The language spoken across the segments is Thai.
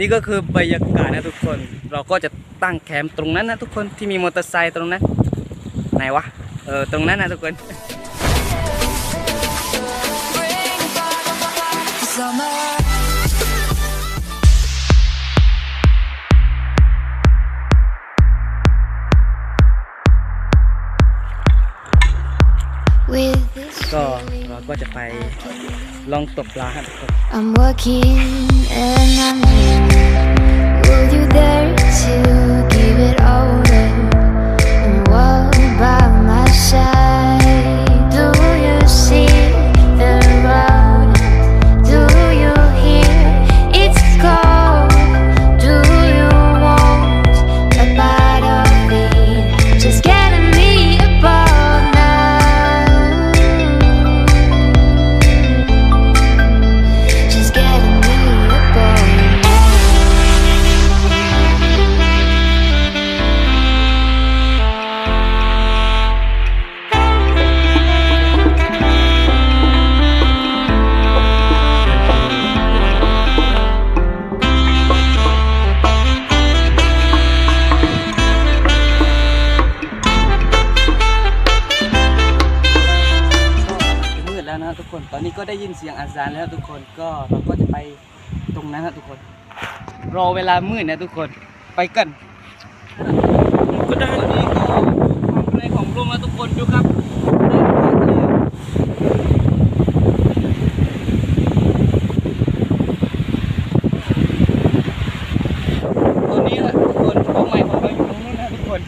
นี่ก็คือบรรยากาศนะทุกคน เราก็จะตั้งแคมป์ตรงนั้นนะทุกคนที่มีมอเตอร์ไซค์ตรงนั้น ไหนวะ เออตรงนั้นนะทุกคน ก็เราก็จะไปลองตกปลาครับทุกคน I'm working and นะทุกคน ตอนนี้ก็ได้ยินเสียงอาซานแล้วทุกคนก็เราก็จะไปตรงนั้นนะทุกคน รอเวลามืดนะทุกคนไปกันก็ได้ตอนนี้ก็ความแรงของลมนะทุกคนดูครับตอนนี้นะทุกคนเป้าหมายของเราอยู่ตรงนู้นนะทุกคน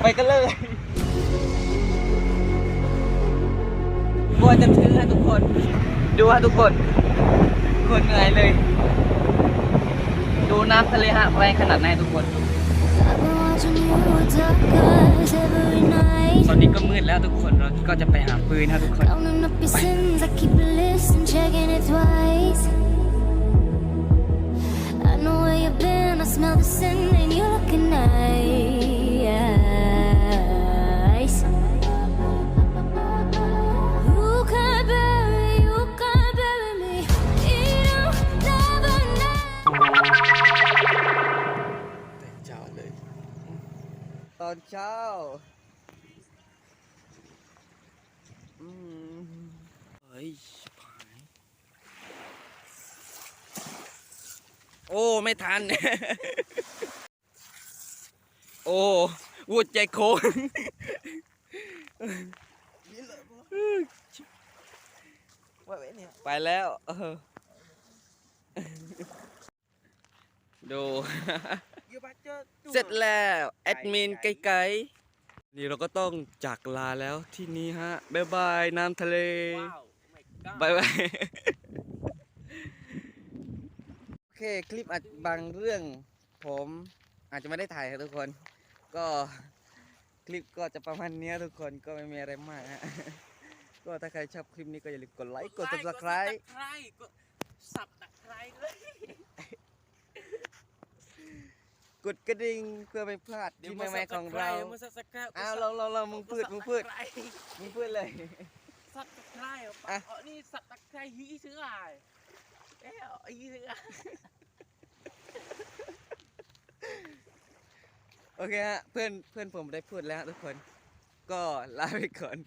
ไปกันเลย กลัวจะถึงนะทุกคน ดูฮะทุกคน คนเหนื่อยเลย ดูน้ำทะเลฮะแรงขนาดไหนทุกคน I've been watching you talk every night. ตอนนี้ก็มืดแล้วทุกคน เราก็จะไปหาปืนนะทุกคน Counting up your sins, I keep a list and checking it twice. I know where you've been, I smell the sin, and you're looking nice. อนเช้าอืมเฮ้ยชิบหาย โอ้ ไม่ทัน โอ้วูดใจโค้งไปแล้วเออดู เสร็จแล้วแอดมินไกลๆนี่เราก็ต้องจากลาแล้วที่นี้ฮะบ๊ายบายน้ำทะเลบายบายโอเคคลิปอาจบางเรื่อง ผมอาจจะไม่ได้ถ่ายครับทุกคน ก็คลิปก็จะประมาณเนี้ยทุกคนก็ไม่มีอะไรมากฮะก็ถ้าใครชอบคลิปนี้ก็อย่าลืมกดไลค์กด subscribe ไคร้กดสับตะไคร้เลย กดกระดิ่งเพื่อไม่พลาดที่ใหม่ๆของเรามื่อสับตะไคร้อ้าวเราเราเรามึงพูดมึงพูดมึงพูดเลย สับตะไคร้อะอ๋อนี่สับตะไคร้ฮีซื้ออะไรเอ๊ะฮีซื้ออะไรโอเคฮะเพื่อนเพื่อนผมได้พูดแล้วทุกคน ก็ลาไปก่อน